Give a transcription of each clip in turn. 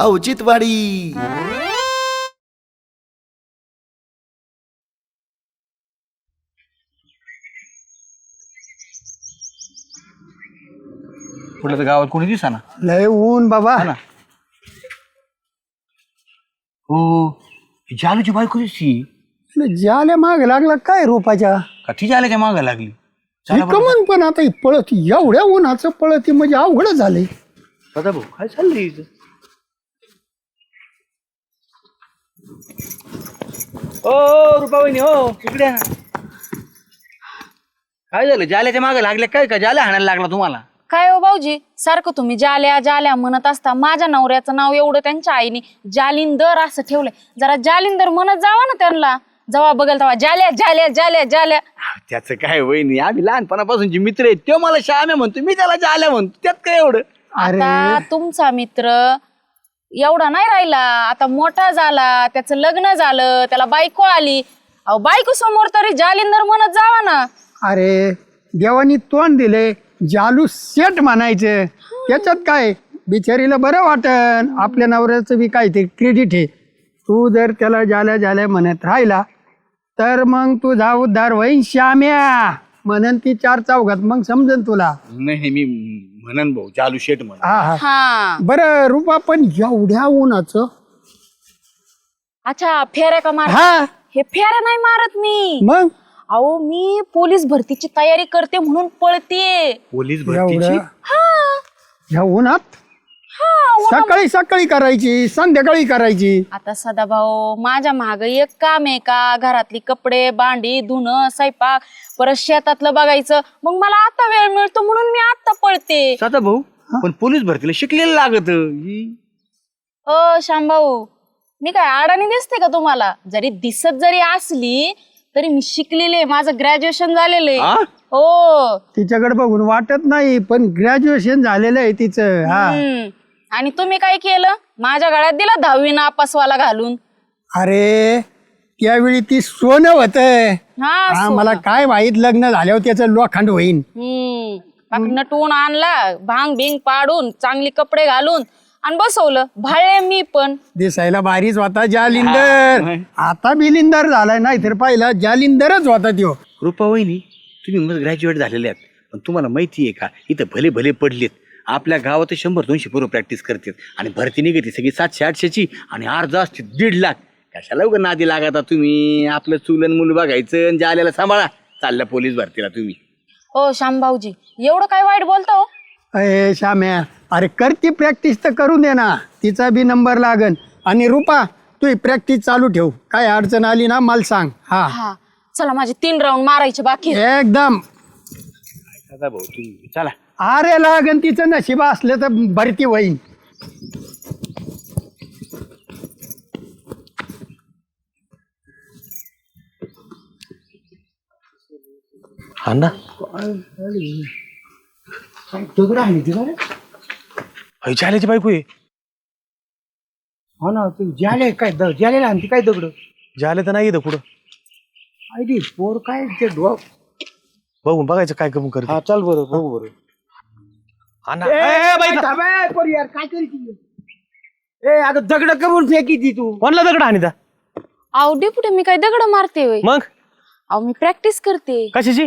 औचित्यवाडी। कुठलं तर गावात कोणी दिसा ना लय ऊन बाबा. ना. हो ही जालूची बायको दिसती. ज्याला माग लागला काय रोपाच्या? का ती जाल्याच्या मागं लागली? हे कमन पण आता ही पळत एवढ्या उन्हाचं पळत म्हणजे अवघड झालंय. दादा भाऊ काय चाललंय इथं? ओ रुपावहिनी हो. इकडे या ना काय झालं? जाल्याच्या मागे लागले काय का? जाल्या हाणायला लागला तुम्हाला? काय हो भाऊजी? सारखं तुम्ही जाल्या जाल्या म्हणत असता. माझ्या नवऱ्याचं नाव एवढं त्यांच्या आईने जालिंदर असं ठेवलंय. जरा जालिंदर म्हणत जावा ना त्यांना. जेव्हा बघल तेव्हा जाल्या जाल्या जाल्या जाल्या. त्याचं काय वहिनी? आम्ही लहानपणापासूनचे मित्र आहेत. तो मला श्याम्या म्हणतो मी त्याला जाल्या म्हणतो. त्यात काय एवढं? आता तुमचा मित्र एवढा नाही राहिला. आता मोठा झाला त्याचं लग्न झालं त्याला बायको आली. अहो बायको समोर तरी जालिंदर म्हणत जावा ना. अरे देवानी तोंड दिले जालू सेट म्हणायचं. त्याच्यात काय बिचारीला बरं वाटन. आपल्या नवऱ्याचं बी काय ते क्रेडिट आहे. तू जर त्याला जाल्या जाल्या म्हणत राहिला तर मग तुझा उद्धार होईन श्याम्या. म्हणन ती चार चौघात. मग समजन तुला. नाही मी म्हणन भाऊ चालू शेट म्हण हा हा. हा. बरं रुपा पण एवढ्या उन्हाचं? अच्छा फेऱ्या का मार हा. हे फेऱ्या नाही मारत मी. मग? अहो मी पोलीस भरतीची तयारी करते म्हणून पळते. पोलीस भरतीची? एवढं? ह्या उन्हात? हा सकाळी सकाळी करायची संध्याकाळी करायची. आता सदाभाऊ माझ्या माग एक काम आहे का? घरातली कपडे भांडी धुणं स्वयंपाक परत शेतातलं बघायचं. मग मला आता वेळ मिळतो म्हणून मी आता पळते. साधा भाऊ पण पोलीस भरतीला शिकलेलं लागत. अ शांभाऊ मी काय अडाणी दिसते का तुम्हाला? जरी दिसत जरी असली तरी मी शिकलेले आहे. माझं ग्रॅज्युएशन झालेलं आहे. हो. तिच्याकडे बघून वाटत नाही पण ग्रॅज्युएशन झालेलं आहे तिचं. हा. हम्म. आणि तुम्ही काय केलं? माझ्या गळ्यात दिला दहावी नापासवाला घालून. अरे त्यावेळी ती सोनं होत हा हा मला काय माहीत लग्न झाल्यावर त्याचं लोखंड होईन. हम्म. पाक नटवून आणला भांग भिंग पाडून चांगली कपडे घालून आणि बसवलं. भाळले मी पण. दिसायला भारीच होता जालिंदर. आता बिलिंदर झालाय नाही तर पहिला जालिंदरच होता त्यो. रुपा वहिनी तुम्ही मग ग्रॅज्युएट झालेले आहात. पण तुम्हाला माहिती आहे का इथं भले भले पडलेत. आपल्या गावात शंभर दोनशे पोरं प्रॅक्टिस करतात. आणि भरती निघते सगळी सातशे आठशेची आणि अर्ध असते दीड लाख. कशाला उगा नादी लागता तुम्ही? आपलं चुलन मुलं बघायचं आणि जाल्याला सांभाळा. चालल्या पोलीस भरतीला तुम्ही. हो श्यामभाऊजी एवढं काय वाईट बोलता हो? अरे श्याम्या अरे करती प्रॅक्टिस तर करू दे ना. तिचा बी नंबर लागन. आणि रुपा तू प्रॅक्टिस चालू ठेव. काय अडचण आली ना मला सांग. हा. हा. चला माझे तीन राऊंड मारायचे बाकी. एकदम. दादा भाऊ तुम्ही. चला. अरे लागन तिचं नशीब असलं तर भरती होईन. हा ना दगड आहे तिला अय, जाल्याची बायको आहे. हो ना तू ज्याले काय द आणते काय दगड? जाले तर नाही इथं कुठं. पोर काय ते डो बघून बघायचं काय कमी करत. हा चल बरं बघू बरं. हा ना. ए, बाई, थांब. यार काय करीती ए अगं दगड कमून फेकी ती तू. कोणला दगड आणि अहो डेपुटे मी काय दगड मारते होय? मग? अहो मी प्रॅक्टिस करते. कशाची?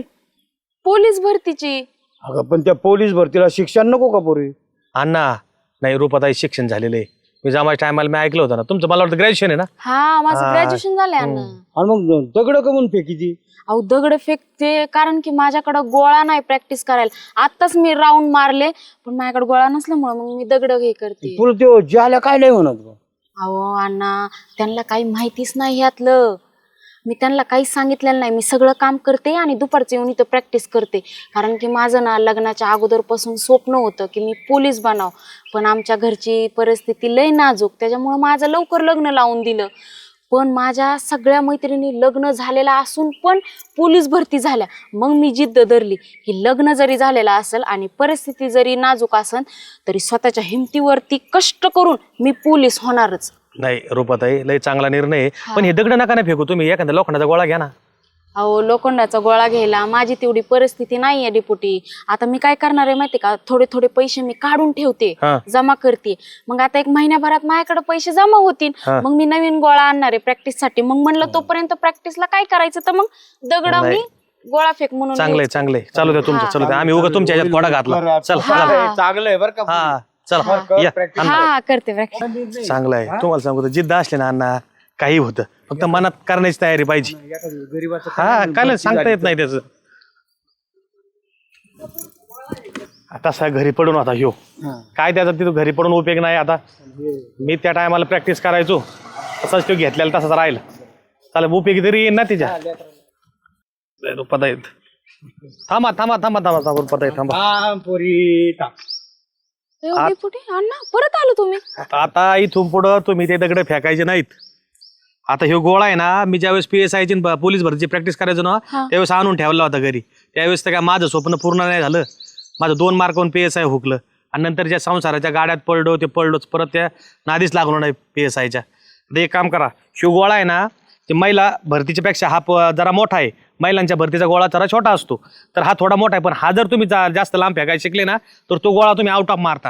पोलीस भरतीची. अगं पण त्या पोलीस भरतीला शिक्षण नको का पोरी? अण्णा नाही रूपाताई शिक्षण झालेलं आहे. मी जमाच्या टायमाला मी ऐकलं होतं ना. तुमचं मला वाटतं ग्रॅज्युएशन आहे ना? हा माझं ग्रॅज्युएशन झालंय अण्णा. आणि मग दगड कमून फेकी ती? अहो दगड फेकते कारण की माझ्याकडं गोळा नाही प्रॅक्टिस करायला. आताच मी राऊंड मारले पण माझ्याकडे गोळा नसल्यामुळे मग मी दगड हे करते. ते ज्याला काय नाही म्हणत बा. अहो अण्णा त्यांना काही माहितीच नाही यातलं. मी त्यांना काहीच सांगितलेलं नाही. मी सगळं काम करते आणि दुपारचं येऊन इथं प्रॅक्टिस करते. कारण की माझं ना लग्नाच्या अगोदरपासून स्वप्न होतं की मी पोलीस बनाव. पण आमच्या घरची परिस्थिती लय नाजूक. त्याच्यामुळं माझं लवकर लग्न लावून दिलं. पण माझ्या सगळ्या मैत्रिणी लग्न झालेलं असून पण पोलीस भरती झाल्या. मग मी जिद्द धरली की लग्न जरी झालेलं असेल आणि परिस्थिती जरी नाजूक असेल तरी स्वतःच्या हिमतीवरती कष्ट करून मी पोलीस होणारच. नाही रूपाताई लय चांगला निर्णय आहे. पण हे दगड नका नाही फेकू तुम्ही एखाद्या लोखंडाचा गोळा घ्या ना. अहो लोखंडाचा गोळा घ्यायला माझी तेवढी परिस्थिती नाहीये डिपुटी. आता मी काय करणार आहे माहिती का? थोडे थोडे पैसे मी काढून ठेवते हा. जमा करते. मग आता एक महिन्याभरात माझ्याकडे पैसे जमा होतील. हा. मग मी नवीन गोळा आणणार आहे प्रॅक्टिससाठी मग म्हणलं तोपर्यंत प्रॅक्टिसला काय करायचं? तर मग दगड मी गोळा फेक म्हणून चांगलंय चांगलंय. चालू द्या तुमचं चालू द्या. आम्ही उगा तुमच्या ह्याच्यात कोडा घातला. चल हा. चांगलं आहे बरं का. हा. चला. या हा हा करते प्रॅक्टिस चांगलं आहे. तुम्हाला सांगतो जिद्द असले ना अण्णा काही होतं. फक्त मनात करण्याची तयारी पाहिजे. हा काय सांगता येत नाही त्याच. तसा घरी पडून आता ह्यो काय त्याचा तिथं घरी पडून उपयोग नाही आता. मी त्या टायमाला प्रॅक्टिस करायचो. तसाच तो घेतलेला तसाच राहिला. चालेल उपयोगी तरी येईन ना तिच्या. रुपात आहेत. थांबा थांबा थांबा थांबा थांबा रुपात आहेत थांबा हा, पोरी टाक. अण्णा परत आलो तुम्ही? आता इथून पुढं तुम्ही ते दगड फेकायचे नाहीत. आता ह्यो गोळा आहे ना मी ज्यावेळेस पी एस आयची पोलीस भरतीची प्रॅक्टिस करायचो ना हा. त्यावेळेस आणून ठेवला होता घरी. त्यावेळेस तर काय माझं स्वप्न पूर्ण नाही झालं. माझं दोन मार्कावरून पी एस आय हुकलं. आणि नंतर ज्या संसाराच्या गाड्यात पडलो ते पडलोच परत त्या नादीच लागलो नाही पी एस आयच्या एक काम करा शिव गोळा आहे ना ते महिला भरतीच्या पेक्षा हा प- जरा मोठा आहे. महिलांच्या भरतीचा गोळा जरा छोटा असतो. तर हा थोडा मोठा आहे पण हा जर तुम्ही जा- जास्त लांब फेकायला शिकले ना तर तो गोळा तुम्ही आउट ऑफ मारता.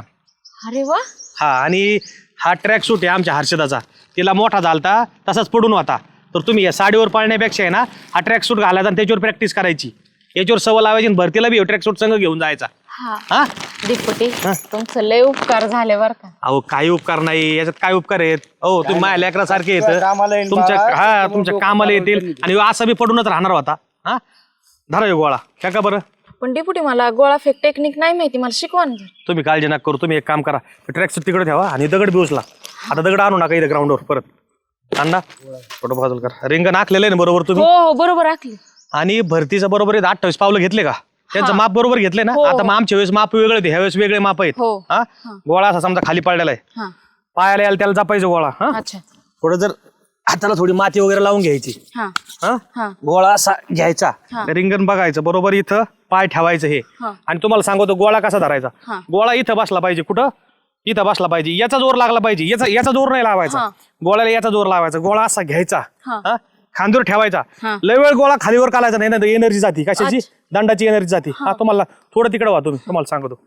अरे वा. हा आणि हा ट्रॅक सूट आहे आमच्या हर्षदाचा. तिला मोठा झालता तसाच पडून होता. तर तुम्ही या साडीवर पाळण्यापेक्षा आहे ना हा ट्रॅक सूट घालायचा आणि त्याच्यावर प्रॅक्टिस करायची. याच्यावर सवय लावायची आणि भरतीला बी ट्रॅक सूट संघ घेऊन जायचा. हा. हा? डिपुटी तुमचं लय उपकार झाले बर का. अहो काही उपकार नाही याच्यात काय उपकार आहेत? हो तुम्ही माझ्या लेकरासारखे कामाला येत येईन तुमच्या. हा तुमच्या डोकं कामाला येतील. आणि असं बी पडूनच राहणार होता हा? धरा ह्यो गोळा. काय का बरं. पण डिपुटी मला गोळा फेक टेक्निक नाही माहिती मला शिकवा ना जरा. तुम्ही काळजी नका करू. तुम्ही एक काम करा. ट्रॅक सूट तिकडे ठेवा आणि दगड बी उचला आता दगड आणू नका इथं ग्राउंडवर परत. अण्णा थोडं बाजूला करा. रिंग नाकलेलं आहे ना बरोबर तुम्ही? हो हो बरोबर राखली आणि भरतीचं बरोबर आहे अठ्ठावीस पावलं घेतले का? त्यांचं माप बरोबर घेतले ना? हो. आता मग आमच्या वेळेस माप वेगळे होते ह्या वेळेस वेगळे माप आहेत. हो. हा? गोळा असा समजा खाली पडलेला आहे. हा. पायाला यायला त्याला जपायचं गोळा हा? अच्छा. थोडं जर हाताला थोडी माती वगैरे लावून घ्यायची. हा. हा? हा. गोळा असा घ्यायचा. हा. रिंगण बघायचं बरोबर इथं पाय ठेवायचं हे. हा. आणि तुम्हाला सांगतो गोळा कसा धरायचा? हा. गोळा इथं बसला पाहिजे कुठं? इथं बसला पाहिजे. याचा जोर लागला पाहिजे याचा याचा जोर नाही लावायचा. हा. गोळ्याला याचा जोर लावायचा. गोळा असा घ्यायचा. हा. हा? खांदूर ठेवायचा. हा. लय वेळ गोळा खालीवर कालायचा नाही ना एनर्जी जाती. कशाची? दंडाची एनर्जी जाती. हा. तुम्हाला थोडं तिकडे व्हा तुम्ही. तुम्हाला सांगतो.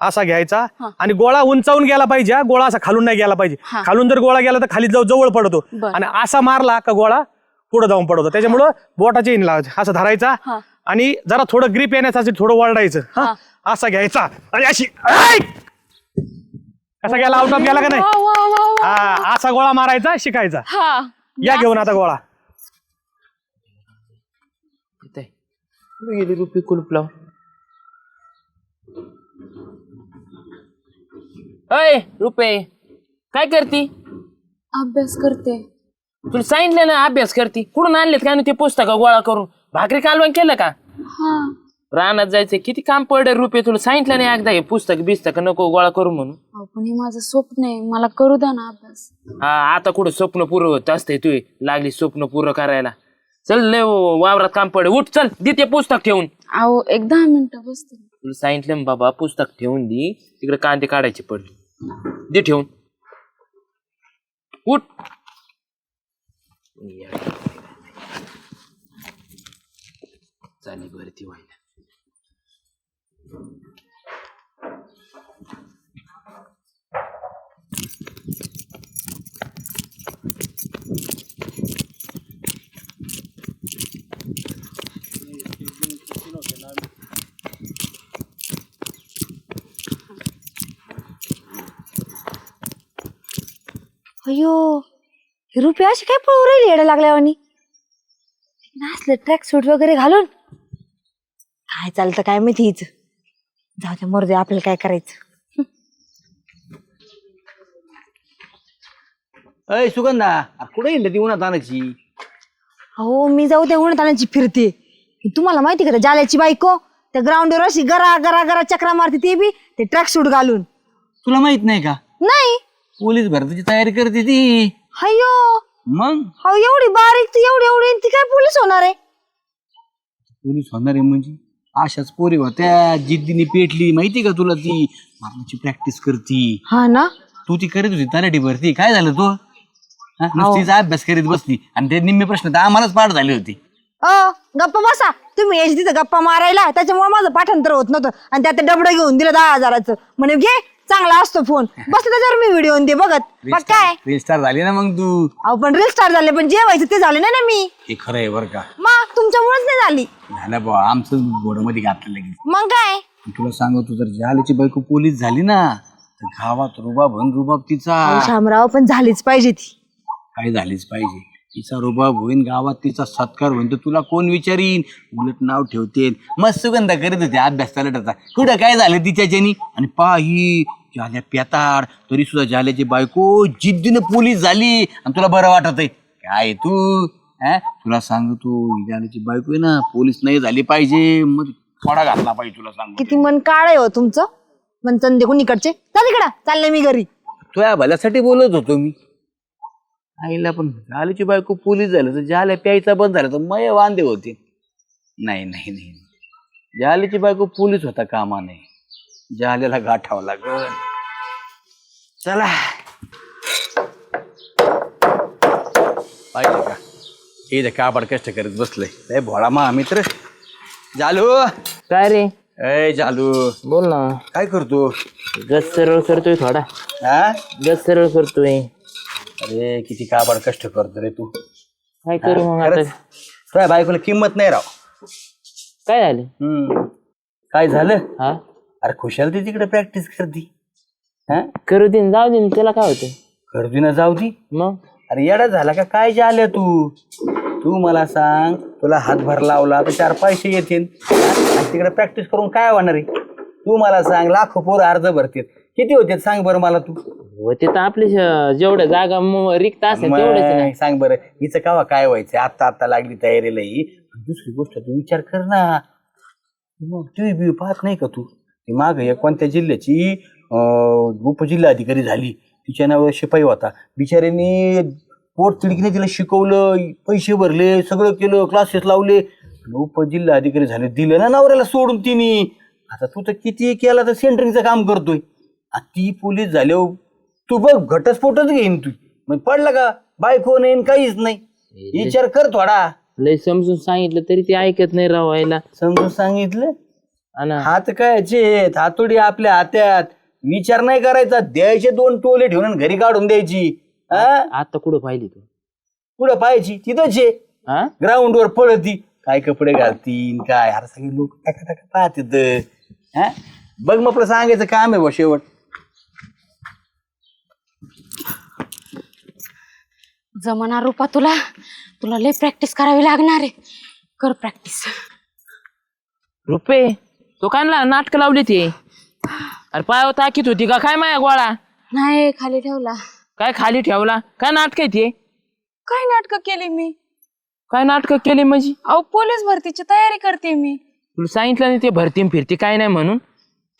असा घ्यायचा आणि गोळा उंचावून गेला पाहिजे हा. गोळा असा खालून नाही गेला पाहिजे. हा. खालून जर गोळा गेला तर खाली जाऊ जवळ पडतो. बरं. आणि असा मारला का गोळा पुढे जाऊन पडतो. त्याच्यामुळं बोटाची इन लावायची असं धरायचा हा. आणि जरा थोडं ग्रीप येण्यासाठी थोडं वळडायचं. हा? असा घ्यायचा. आणि अशी ऐक! कसा गेला आउट ऑफ गेला का नाही? वा, वा, वा, वा. हा असा गोळा मारायचा शिकायचा. हा. या घेऊन आता गोळा. गेली रुपी कुलूप लाव अय रुपे काय करती अभ्यास करते तुला सांगितलं ना अभ्यास करती कुठून आणलेत काय ते पुस्तक गोळा करून भाकरी कालवण केलं का हा रानात जायचं किती काम पडलं रुपये तुला सांगितलं नाही एकदा हे पुस्तक बिस्तक नको गोळा करू म्हणून अहो, पण हे माझं स्वप्न आहे मला करू द्या ना अभ्यास हा आता कुठं स्वप्न पुरं होत असतंय तू लागली स्वप्न पुरं करायला चल लय वावरात काम पड उठ चल दे ते पुस्तक ठेवून. अहो एक दहा मिनिटं बसते. तुला सांगितलं ना बाबा पुस्तक ठेवून दे. तिकडे कांदे काढायचे पडले. दे ठेवून. उठ. चाली भरती व्हायला. अयो ही रुपये अशी काय पळू राहिली येडं लागल्यावानी? नाचलं ट्रॅक सूट वगैरे घालून? काय चालतं काय माहिती हिचं? जाऊ दे मरू दे आपल्याला काय करायचं? अय सुगंधा अरे कुठे येईल ती उन्हात आणायची? अहो मी जाऊ दे उन्हात आणायची फिरते. तुम्हाला माहिती का त्या जाल्याची बायको त्या ग्राउंडवर अशी गरा गरा गरा चक्रा मारते ते बी ते ट्रॅक सूट घालून. तुला माहीत नाही का? नाही. पोलीस भरतीची तयारी करते ती. अयो मग? हो एवढी बारीक ती एवढी एवढी ती काय पोलीस होणार आहे? पोलीस होणार आहे म्हणजे? अशाच पोरी होत्या जिद्दीने पेटली माहिती का तुला ती? मारण्याची प्रॅक्टिस करती. हा ना? तू ती करीत होती तलाठी भरती. काय झालं तो? हा, नुसतीच अभ्यास करीत बसली. आणि ते निम्मे प्रश्न तर आम्हालाच पाठ झाले होते. अ गप्पा बसा. तुम्ही यायची तिथं गप्पा मारायला. त्याच्यामुळे माझं पाठांतर होत नव्हतं. आणि त्यात ते डबडं घेऊन दिलं दहा हजाराचं. म्हणे घे चांगला असतो फोन. बस त्याच्यावर मी व्हिडिओ ते बघत. मग काय? रील स्टार झाली ना मग तू. अहो पण रील स्टार झाले पण जे व्हायचं ते झाले नाही ना मी. हे खरं आहे बरं का. मग तुमच्यामुळेच नाही झाली. झालं बा आमचं बोर्डमध्ये घातलं लगेच. मग काय? तुला सांगतो जर जालीची बायको पोलीस झाली ना तर गावात रुबाब होईन रुबाब तिचा. शामराव पण झालीच पाहिजे ती. काय झालीच पाहिजे? तिचा रुबाब होईन गावात तिचा सत्कार होईन तर तुला कोण विचारीन? उलट नाव ठेवते मस्त सुगंधा करीत होते अभ्यास चालटाचा कुठं काय झालं तिच्याच्यानी? आणि पाही जाल्या पेताड. तरी सुद्धा जाल्याची बायको जिद्दीने पोलीस झाली. आणि तुला बरं वाटत आहे काय तू? हा तुला सांग तू जाल्याची बायको आहे ना पोलीस नाही झाली पाहिजे. मग थोडा घातला पाहिजे तुला सांग किती मन काळ आहे हो तुमचं? मन चंदे कुणीकडचे चल इकडं चालले मी घरी. तुझ्या भल्यासाठी बोलत होतो मी. आईला पण जालीची बायको पोलीस झालं तर जाल्या प्यायचा बंद झाला तर मय वांदे होते. नाही नाही नाही. जालीची बायको पोलीस होता कामा नाही जाल्याला गाठावं लागल. चला. पाहिजे का? इथे कापड कष्ट करत बसलंय. लय भोळा मा मित्र. जालू. काय रे? ए जालू. बोल ना. काय करतो? गस सरळ करतोय थोडा. हा? गस सरळ करतोय. अरे किती कापड कष्ट करतो रे तू. काय करू मग आता? खरंच. तुझ्या बायकोला किंमत नाही राव. काय झालं? हम्म. काय झालं? हा? अरे खुशाल ती तिकडे प्रॅक्टिस करती. हा? करू दे जाऊ दे त्याला काय होतं करती ना जाऊ दी. मग? अरे येडा झाला का? काय जे आल्या तू? तू मला सांग तुला हातभार लावला तर चार पैसे येतील. आणि तिकडे प्रॅक्टिस करून काय होणार आहे? तू मला सांग लाखो पोरं अर्ज भरतील. किती होते सांग बरं मला तू. होते तर आपले जेवढ्या जागा म- रिक्त असेल मग सांग बरं हिचं कावा काय व्हायचं? आता आता लागली तयारीला ही दुसरी गोष्ट तू विचार कर ना. मग टीव्ही बी पाहत नाही का तू? ती माग एक कोणत्या जिल्ह्याची अं, उपजिल्हाधिकारी झाली. तिच्या नावावर शिपाई होता. बिचाऱ्याने पोट तिडकीने तिला शिकवलं पैसे भरले सगळं केलं क्लासेस लावले. आणि उपजिल्हाधिकारी झाले दिलं ना नवऱ्याला सोडून तिने. आता तू तर किती केला तर सेंटरिंगचं काम करतोय. आ ती पोलीस झाल्यावर तू बघ घटस्फोटच घेईन तू. मग पडलं का? बायको नाही काहीच नाही. विचार कर थोडा. लय समजून सांगितलं तरी ते ऐकत नाही रावायला समजून सांगितलं? हात कायचे हातोडी आपल्या हात्यात. विचार नाही करायचा. द्यायचे दोन टोले ठेवून आणि घरी काढून द्यायची. हा? आता कुठं पाहिली तू? कुठं पाहायची? तिथंच आहे हा? ग्राउंडवर पळती. काय कपडे घालतीन काय? अरे सगळे लोक टाका टाका पाहतात. हा? बघ मग आपलं सांगायचं काम आहे बा शेवट. जमणार रूपा तुला. तुला लय प्रॅक्टिस करावी लागणार आहे. कर प्रॅक्टिस रुपे. तो काय नाटक लावली ती. अरे पायावर ताकीत होती का? काय माया गोळा? नाही खाली ठेवला. काय खाली ठेवला? काय नाटक आहे ते? काय नाटक केली मी? काय नाटक केली म्हणजे? अहो पोलीस भरतीची तयारी करते मी. तुला सांगितलं नाही ते भरती फिरती काय नाही म्हणून?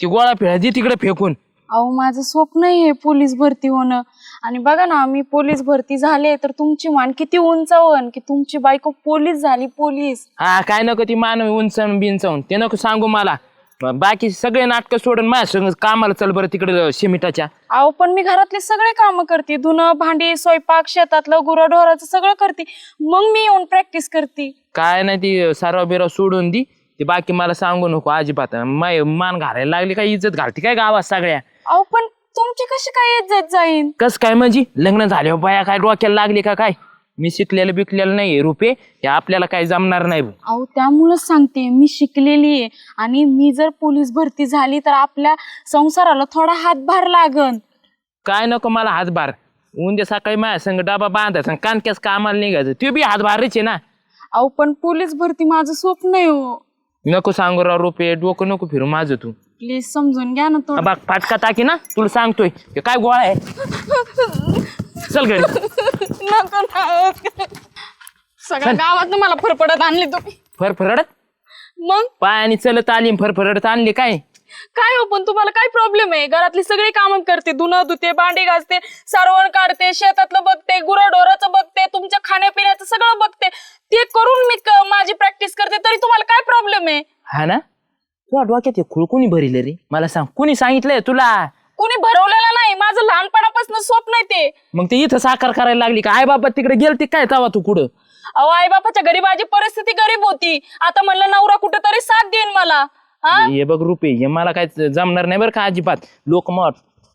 ती गोळा फिरायची तिकडे फेकून. अहो माझं स्वप्न आहे पोलीस भरती होणं. आणि बघा ना मी पोलीस भरती झाले तर तुमची मान किती उंचावन की तुमची बायको पोलीस झाली पोलीस. हा काय नको ती मानव उंचावून बिंचावून. ते नको सांगू मला. बाकी सगळे नाटक सोडून माझ्या संग कामाला चल बरं तिकडे शिमिटाच्या. अहो पण मी घरातले सगळे कामं करते. धुणं भांडी स्वयंपाक शेतातलं गुरंढोराचं सगळं करते. मग मी येऊन प्रॅक्टिस करते. काय नाही ती सारवा बिराव सोडून दी. ते बाकी मला सांगू नको अजिबात. माय मान घालायला लागली काय इज्जत घालते काय गावात सगळ्या? अहो पण तुमची कशी काय इज्जत जाईन? कस काय म्हणजे? लग्न झाल्यावर बाया काय डोक्याला लागली का काय? मी शिकलेलं बिकलेलं नाही रुपे. हे आपल्याला काय जमणार नाही भाऊ. अहो त्यामुळंच सांगते मी शिकलेली आहे. आणि मी जर पोलीस भरती झाली तर आपल्या संसाराला थोडा हातभार लागन. काय नको मला हातभार? उद्या सकाळी माझ्या संग डबा बांधायचा आणि कानक्यास कामाला निघायचं. ते बी हातभारच आहे ना? अहो पण पोलीस भरती माझं स्वप्न आहे हो. नको सांगू राव रुपये डोकं नको फिरू माझं तू. प्लीज समजून घ्या ना थोडं. बघ फाटका टाकी ना तुला सांगतोय. हे काय गोळा आहे? चल घरी. नको ना सगळ्या गावात मला फरफडत आणले तुम्ही. फरफरडत मग? पायाने चलत आली फरफरडत आणली काय? काय हो पण तुम्हाला काय प्रॉब्लेम आहे? घरातली सगळी कामं करते धुणं धुते भांडी घासते सारवण काढते शेतातलं बघते गुराढोराचं बघते तुमच्या खाण्यापिण्याचं सगळं बघते. ते करून मी क- माझी प्रॅक्टिस करते तरी तुम्हाला काय प्रॉब्लेम आहे? हा ना? तुला डोक्यात हे खुळ कोणी भरिले रे? मला सांग कोणी सांगितलंय तुला? कोणी भरवलेलं नाही माझं लहानपणापासून स्वप्न आहे ते. मग ते इथं साकार करायला लागली का? आई बाबा तिकडे गेलते काय तवा तू कुठं? अहो आई बापाच्या घरी माझी परिस्थिती गरीब होती. आता म्हणलं नवरा कुठेतरी साथ देईन मला. हा? हे बघ रुपये हे मला काय जमणार नाही बरं का अजिबात. लोक मग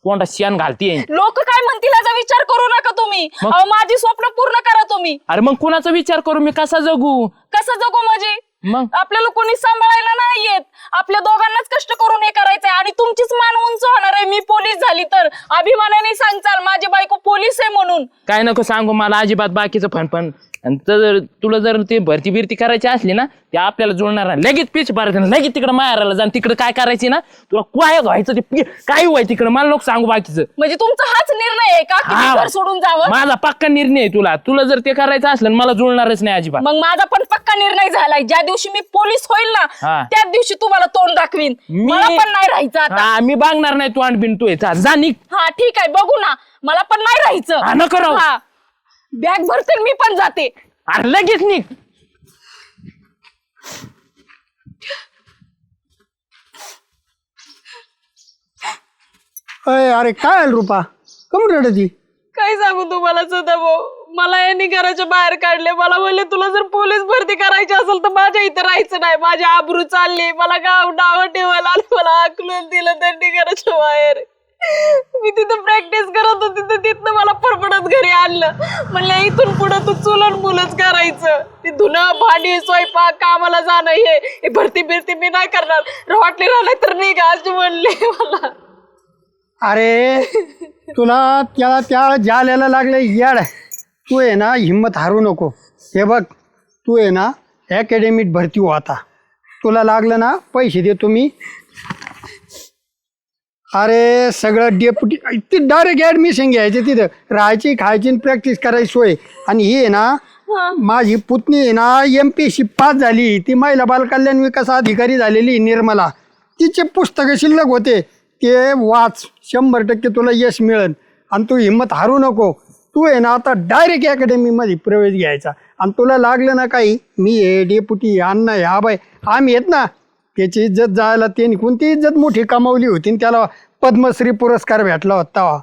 कोणता शेण घालतीये लोक काय म्हणतील याचा विचार करू नका तुम्ही. मग? अहो माझी स्वप्न पूर्ण करा तुम्ही. अरे मग कुणाचा विचार करू? मी कसा जगू? कसं जगू म्हणजे? मग? आपल्याला कोणी सांभाळायला नाही येत आपल्या दोघांनाच कष्ट करून हे करायचंय आणि तुमचीच मान उंच होणार आहे. मी पोलीस झाली तर. अभिमानाने सांगचाल माझी बायको पोलीस आहे म्हणून. काय नको सांगू मला अजिबात बाकीचं फणफण आणि जर तुला जर ते भरती बिरती करायची असली ना ते आपल्याला जुळणार नाही. लगेच पीच भरायचं ना लगेच तिकडे मारायला जा तिकडे काय करायची ना तुला काय व्हायचं ते पी- काय व्हायचं तिकडे. मला लोक सांगू बाकीचं. म्हणजे तुमचा हाच निर्णय आहे का? की मी. घर सोडून जावं? माझा पक्का निर्णय आहे तुला. तुला जर ते करायचं असलं ना, मला जुळणारच नाही अजिबात. मग माझा पण पक्का निर्णय झालाय. ज्या दिवशी मी पोलीस होईल ना. त्याच दिवशी तुम्हाला तोंड दाखवीन. मला पण नाही राहायचं आता. हा, मी बागणार नाही तू आणबीन तू जा निघ. हा ठीक आहे. बघू ना. मला पण नाही हा, राहायचं नको राहू. हा. बॅग भरते मी पण जाते. अरे लगेच निघ. अय अरे काय आलं रुपा? कमून रडती? काय सांगू तुम्हाला सदा भाऊ? मला यांनी घराच्या बाहेर काढले. मला म्हणले तुला जर पोलीस भरती करायची असेल तर माझ्या इथं राहायचं नाही. माझी आबरू चालली. मला गाव डाव ठेवायला आलं. मला आकलून दिलं त्यांनी घराच्या बाहेर. मी तिथं प्रॅक्टिस करत होती तर तिथनं मला परपडत घरी आणलं. म्हणलं इथून पुढं तू चुलन मुलंच करायचं. ते धुणं भांडी स्वयंपाक कामाला जाणं हे हे भरती बिरती मी नाही करणार. वाटली राहिले तर निघा असे म्हणले मला. अरे तुला त्याला त्या जाल्याला लागले याड तू आहे ना हिंमत हारू नको. हे बघ तू आहे ना अकॅडमीत भरती हो आता तुला लागलं ना पैसे देतो मी अरे सगळं डेप्युटी ते डायरेक्ट ॲडमिशन घ्यायचे तिथं. राहायची खायची प्रॅक्टिस करायची सोय. आणि ही आहे ना माझी पुतणी आहे ना एम पी सी पास झाली. ती महिला बालकल्याण विकास अधिकारी झालेली निर्मला. तिचे पुस्तकं शिल्लक होते. ते वाच. शंभर टक्के तुला यश मिळेल. आणि तू हिंमत हारू नको. तू आहे ना आता डायरेक्ट अकॅडमीमध्ये प्रवेश घ्यायचा. आणि तुला लागलं ना काही? मी आहे डेपुटी अण्णा आहे आबाई. आम्ही आहेत ना त्याची इज्जत जायला त्यांनी कोणती इज्जत? मोठी कमावली होती आणि त्याला पद्मश्री पुरस्कार भेटला होता.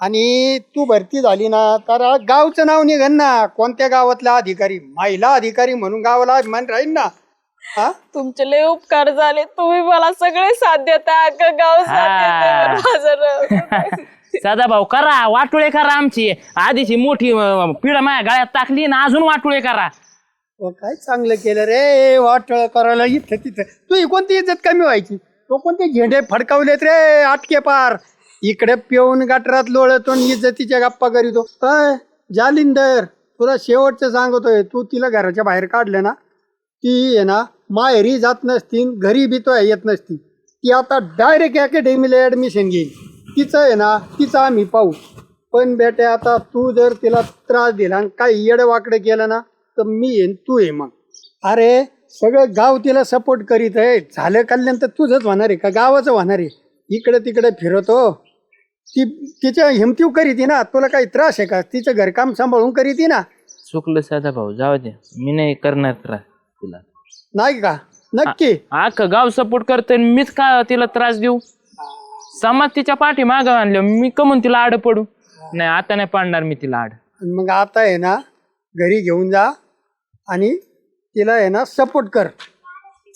आणि तू भरती झाली ना तर गावचं नाव निघन ना. कोणत्या गावातला अधिकारी? महिला अधिकारी म्हणून गावाला अभिमान राहील ना. हा? तुमचे लय उपकार झाले. तुम्ही मला सगळे साथ देता. अख्खं गाव साथ. हा. माझं. सदा भाऊ करा. वाटोळे करा आमची. आधीची मोठी अं, पिढा माझ्या गळ्यात टाकली ना अजून वाटोळे करा. अहो, काय चांगलं केलं रे? वाटळ करायला इथं तिथं. तू कोणती इज्जत कमी व्हायची? तो कोणते झेंडे फडकावलेत रे? आटके पार. इकडे पिऊन गटरात लोळतो आणि इज्जतीच्या गप्पा करीतो. अय जालिंदर तुला शेवटचं सांगतोय. तू तिला घराच्या बाहेर काढलं ना ती आहे ना माहेरी जात नसती घरी बी तो येत नसती. ती आता डायरेक्ट अकॅडमीला ॲडमिशन घेईल. तिचं आहे ना तिचं आम्ही पाहू. पण बेटे आता तू जर तिला त्रास दिला आणि काही येडवाकडे केलं ना तर मी येईन तू ये मग. अरे सगळं गाव तिला सपोर्ट करीत आहे. झालं कल्याण तर तुझंच होणार आहे का? गावाचं होणार आहे. इकडे तिकडे फिरतो. ती तिच्या हिमतीव करीती ना तुला काही त्रास आहे का? तिचं घरकाम सांभाळून करीती ना. चुकलं सदा भाऊ जाऊ दे. मी नाही करणार त्रास तुला. नाही का? नक्की. अख्खं गाव सपोर्ट करतोय आणि मीच का तिला त्रास देऊ? समाज तिच्या पाठी मागं आणलं. मी कमून तिला आड पडू. नाही आता नाही पाडणार मी तिला आड. मग आता आहे ना घरी घेऊन जा. आणि तिला आहे ना सपोर्ट कर.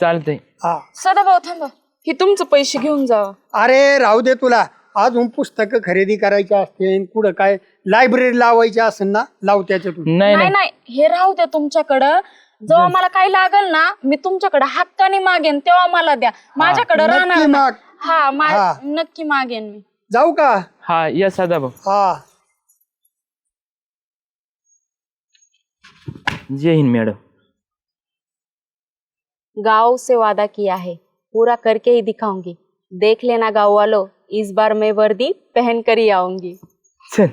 चालतंय. हा. सदाभाऊ थांबा. हे तुमचं पैसे घेऊन जावा अरे राहू दे तुला. अजून पुस्तकं खरेदी करायची असते कुठं काय लायब्ररी लावायची असेल ना लाव त्याच्यातून. नाही नाही. नाही नाही. हे राहू द्या तुमच्याकडं. जेव्हा मला काही लागल ना मी तुमच्याकडे हक्काने मागेन तेव्हा मला द्या. माझ्याकडे नक्की राहणार माग. हा मा- हा. नक्की मागेन मी. जाऊ का? हा या सदा भाऊ हा. जय हिंद मैडम। गाँव से वादा किया है। पूरा करके ही दिखाऊँगी। देख लेना गाँव वालों इस बार मैं वर्दी पहन कर ही आऊँगी। चल।